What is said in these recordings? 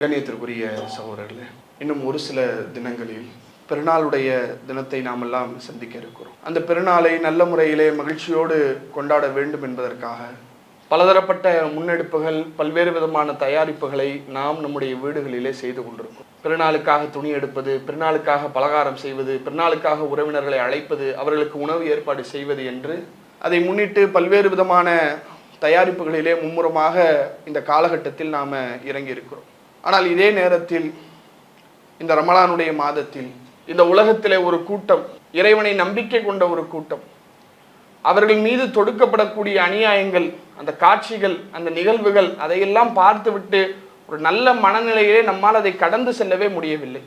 கண்ணியத்திற்குரிய சகோதரர்களே இன்னும் ஒரு சில தினங்களில் பெருநாளுடைய தினத்தை நாம் எல்லாம் சந்திக்க இருக்கிறோம். அந்த பெருநாளை நல்ல முறையிலே மகிழ்ச்சியோடு கொண்டாட வேண்டும் என்பதற்காக பலதரப்பட்ட முன்னெடுப்புகள் பல்வேறு விதமான தயாரிப்புகளை நாம் நம்முடைய வீடுகளிலே செய்து கொண்டிருக்கோம் பெருநாளுக்காக துணி எடுப்பது பெருநாளுக்காக பலகாரம் செய்வது பெருநாளுக்காக உறவினர்களை அழைப்பது அவர்களுக்கு உணவு ஏற்பாடு செய்வது என்று அதை முன்னிட்டு பல்வேறு விதமான தயாரிப்புகளிலே மும்முரமாக இந்த காலகட்டத்தில் நாம் இறங்கி இருக்கிறோம் ஆனால் இதே நேரத்தில் இந்த ரமலானுடைய மாதத்தில் இந்த உலகத்திலே ஒரு கூட்டம் இறைவனை நம்பிக்கை கொண்ட ஒரு கூட்டம் அவர்கள் மீது தொடுக்கப்படக்கூடிய அநியாயங்கள் அந்த காட்சிகள் அந்த நிகழ்வுகள் அதையெல்லாம் பார்த்துவிட்டு ஒரு நல்ல மனநிலையிலே நம்மால் அதை கடந்து செல்லவே முடியவில்லை.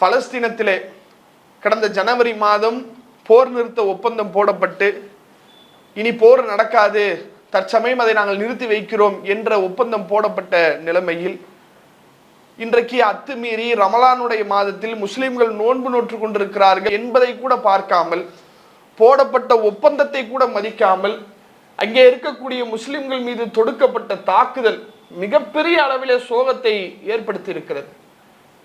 பலஸ்தீனத்திலே கடந்த ஜனவரி மாதம் போர் நிறுத்த ஒப்பந்தம் போடப்பட்டு இனி போர் நடக்காது தற்சமயம் அதை நாங்கள் நிறுத்தி வைக்கிறோம் என்ற ஒப்பந்தம் போடப்பட்ட நிலைமையில் இன்றைக்கு அத்துமீறி ரமலானுடைய மாதத்தில் முஸ்லிம்கள் நோன்பு நோற்று கொண்டிருக்கிறார்கள் என்பதை கூட பார்க்காமல் போடப்பட்ட ஒப்பந்தத்தை கூட மதிக்காமல் அங்கே இருக்கக்கூடிய முஸ்லிம்கள் மீது தொடுக்கப்பட்ட தாக்குதல் மிகப்பெரிய அளவிலே சோகத்தை ஏற்படுத்தி இருக்கிறது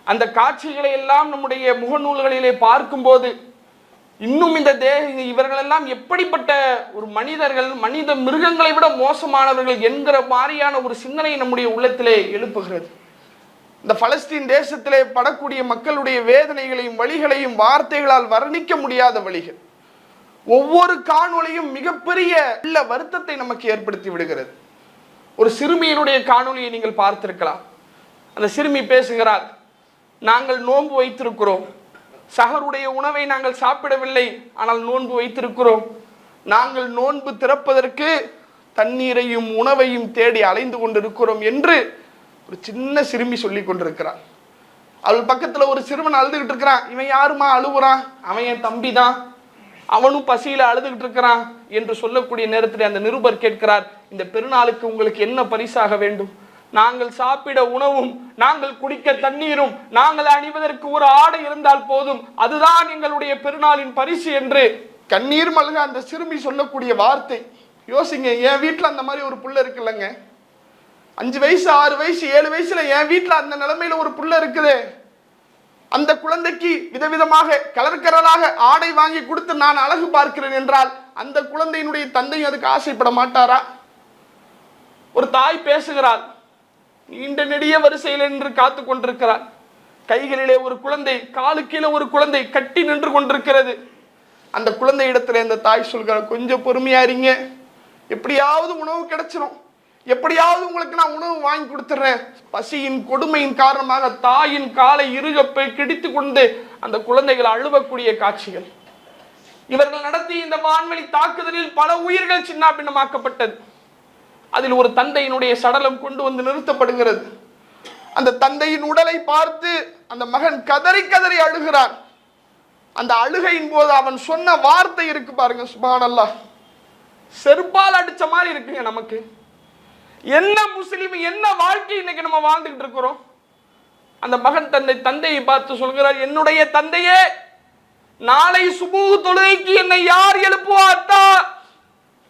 அந்த காட்சிகளை எல்லாம் நம்முடைய முகநூல்களிலே பார்க்கும்போது இன்னும் இந்த தே இவர்களெல்லாம் எப்படிப்பட்ட ஒரு மனிதர்கள் மனித மிருகங்களை விட மோசமானவர்கள் என்கிற மாதிரியான ஒரு சிந்தனை நம்முடைய உள்ளத்திலே எழுப்புகிறது. இந்த பலஸ்தீன் தேசத்திலே படக்கூடிய மக்களுடைய வேதனைகளையும் வழிகளையும் வார்த்தைகளால் வர்ணிக்க முடியாத வழிகள். ஒவ்வொரு காணொளியும் மிகப்பெரிய உள்ள வருத்தத்தை நமக்கு ஏற்படுத்தி விடுகிறது. ஒரு சிறுமியினுடைய காணொலியை நீங்கள் பார்த்திருக்கலாம். அந்த சிறுமி பேசுகிறார் நாங்கள் நோன்பு வைத்திருக்கிறோம். சகருடைய உணவை நாங்கள் சாப்பிடவில்லை. ஆனால் நோன்பு வைத்திருக்கிறோம். நாங்கள் நோன்பு திறப்பதற்கு தண்ணீரையும் உணவையும் தேடி அலைந்து கொண்டிருக்கிறோம் என்று ஒரு சின்ன சிறுமி சொல்லி கொண்டிருக்கிறார் அவள் பக்கத்தில் ஒரு சிறுவன் அழுதுகிட்டு இருக்கிறான். இவன் யாருமா அழுகுறான் அவன் என் தம்பி தான் அவனும் பசியில் அழுதுகிட்டு இருக்கிறான் என்று சொல்லக்கூடிய நேரத்தில் அந்த நிருபர் கேட்கிறார் இந்த பெருநாளுக்கு உங்களுக்கு என்ன பரிசாக வேண்டும்? நாங்கள் சாப்பிட உணவும் நாங்கள் குடிக்க தண்ணீரும் நாங்கள் அணிவதற்கு ஒரு ஆடை இருந்தால் போதும். அதுதான் எங்களுடைய பெருநாளின் பரிசு என்று கண்ணீர் மல்க அந்த சிறுமி சொல்லக்கூடிய வார்த்தை. யோசிங்க என் வீட்டில் அந்த மாதிரி ஒரு புள்ள இருக்குல்லங்க. அஞ்சு வயசு ஆறு வயசு ஏழு வயசுல என் வீட்டில் அந்த நிலைமையில ஒரு புள்ள இருக்குதே. அந்த குழந்தைக்கு விதவிதமாக கலர் கலராக ஆடை வாங்கி கொடுத்து நான் அழகு பார்க்கிறேன் என்றால் அந்த குழந்தையினுடைய தந்தையும் அதுக்கு ஆசைப்பட மாட்டாரா? ஒரு தாய் பேசுகிறாள் நீண்ட நெடிய வரிசையில் நின்று காத்து கொண்டிருக்கிறார். கைகளிலே ஒரு குழந்தை காலு கீழே ஒரு குழந்தை கட்டி நின்று கொண்டிருக்கிறது. அந்த குழந்தை இடத்துல இந்த தாய் சொல்கிறார் கொஞ்சம் பொறுமையா இருங்க. எப்படியாவது உணவு கிடைச்சிரும். எப்படியாவது உங்களுக்கு நான் உணவு வாங்கி கொடுத்துறேன். பசியின் கொடுமையின் காரணமாக தாயின் காலை இருகப்பை கிடித்து கொண்டு அந்த குழந்தைகள் அழுவக்கூடிய காட்சிகள். இவர்கள் நடத்திய இந்த வான்வெளி தாக்குதலில் பல உயிர்கள் சின்னாபின்னமாக்கப்பட்டது. அதில் ஒரு தந்தையினுடைய சடலம் கொண்டு வந்து நிறுத்தப்படுகிறது. அந்த தந்தையின் உடலை பார்த்து அந்த மகன் கதறி கதறி அழுகிறான். அந்த அழுகையின் போது அவன் சொன்ன வார்த்தை இருக்கு பாருங்க சுபானல்லா செருப்பால் அடிச்ச மாதிரி இருக்குங்க நமக்கு. என்ன முஸ்லீம் என்ன வாழ்க்கை இன்னைக்கு நம்ம வாழ்ந்துகிட்டு இருக்கிறோம்? அந்த மகன் தந்தை தந்தையை பார்த்து சொல்கிறார் என்னுடைய தந்தையே நாளை சுமூக தொழுகைக்கு என்னை யார் எழுப்புவார்த்தா?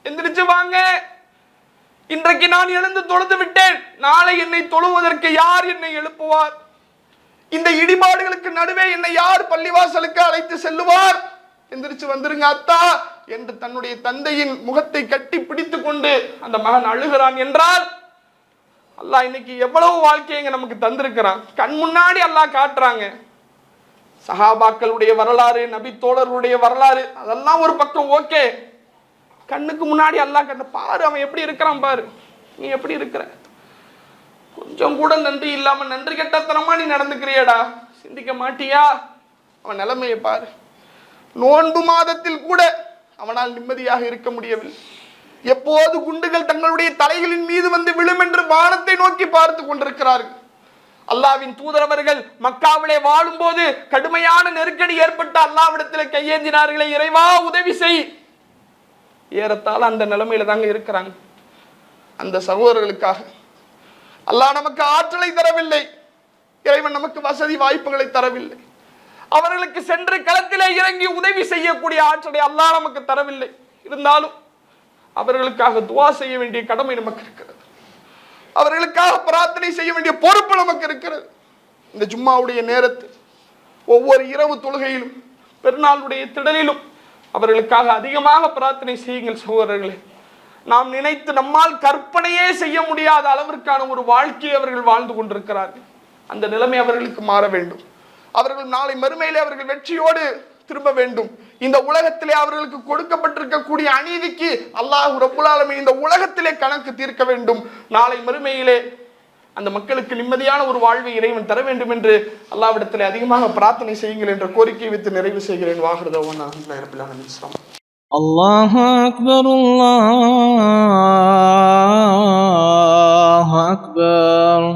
எந்திரிச்சு வாங்க. இன்றைக்கு நான் எழுந்து தொழுது விட்டேன். நாளை என்னை தொழுவதற்கு யார் என்னை எழுப்புவார்? இந்த இடிபாடுகளுக்கு நடுவே என்னை யார் பள்ளிவாசலுக்கு அழைத்து செல்லுவார்? எந்திரிச்சு வந்துருங்க அத்தா என்று தன்னுடைய தந்தையின் முகத்தை கட்டி பிடித்து கொண்டு அந்த மகன் அழுகிறான் என்றால் அல்லாஹ் இன்னைக்கு எவ்வளவு வாழ்க்கையை நமக்கு தந்திருக்கிறான். கண் முன்னாடி அல்லாஹ் காட்டுறாங்க. சஹாபாக்களுடைய வரலாறு நபி தோழர்களுடைய வரலாறு அதெல்லாம் ஒரு பக்கம் ஓகே. கண்ணுக்கு முன்னாடி அல்லாஹ் கண்ட பாரு அவன் எப்படி இருக்கிறான் பாரு. நீ எப்படி இருக்கிற? கொஞ்சம் கூட நன்றி இல்லாம நன்றி கெட்டத்தனமா நீ நடந்துக்கிறியடா. சிந்திக்க மாட்டியா? அவன் நிலைமையை பாரு. நோன்பு மாதத்தில் கூட அவனால் நிம்மதியாக இருக்க முடியவில்லை. எப்போது குண்டுகள் தங்களுடைய தலைகளின் மீது வந்து விழும் என்று வானத்தை நோக்கி பார்த்து கொண்டிருக்கிறார்கள். அல்லாவின் தூதரவர்கள் மக்காவிலே வாழும்போது கடுமையான நெருக்கடி ஏற்பட்ட அல்லாவிடத்தில் கையேந்தினார்களே இறைவா உதவி செய். ஏறத்தாழ அந்த நிலைமையில தாங்க இருக்கிறாங்க. அந்த சகோதரர்களுக்காக அல்லாஹ் நமக்கு ஆற்றலை தரவில்லை. இறைவன் நமக்கு வசதி வாய்ப்புகளை தரவில்லை. அவர்களுக்கு சென்று களத்திலே இறங்கி உதவி செய்யக்கூடிய ஆற்றலை அல்லாஹ் நமக்கு தரவில்லை. இருந்தாலும் அவர்களுக்காக துவா செய்ய வேண்டிய கடமை நமக்கு இருக்கிறது. அவர்களுக்காக பிரார்த்தனை செய்ய வேண்டிய பொறுப்பு நமக்கு இருக்கிறது. இந்த ஜும்மாவுடைய நேரத்தில் ஒவ்வொரு இரவு தொழுகையிலும் பெருநாளுடைய திடலிலும் அவர்களுக்காக அதிகமாக பிரார்த்தனை செய்யுங்கள் சகோதரர்களே. நாம் நினைத்து நம்மால் கற்பனையே செய்ய முடியாத அளவிற்கான ஒரு வாழ்க்கையை அவர்கள் வாழ்ந்து கொண்டிருக்கிறார்கள். அந்த நிலைமை அவர்களுக்கு மாற வேண்டும். அவர்கள் நாளை மறுமையிலே அவர்கள் வெற்றியோடு திரும்ப வேண்டும். இந்த உலகத்திலே அவர்களுக்கு கொடுக்கப்பட்டிருக்கக்கூடிய அநீதிக்கு அல்லாஹ் ரப்புல் இந்த உலகத்திலே கணக்கு தீர்க்க வேண்டும். நாளை மறுமையிலே அந்த மக்களுக்கு நிம்மதியான ஒரு வாழ்வை இறைவன் தர வேண்டும் என்று அல்லாவிடத்தில் அதிகமாக பிரார்த்தனை செய்யுங்கள் என்ற கோரிக்கை வைத்து நிறைவு செய்கிறேன். வாகரதவன் அஹிலாம் அல்லாஹ் அக்பர் அல்லாஹ் அக்பர்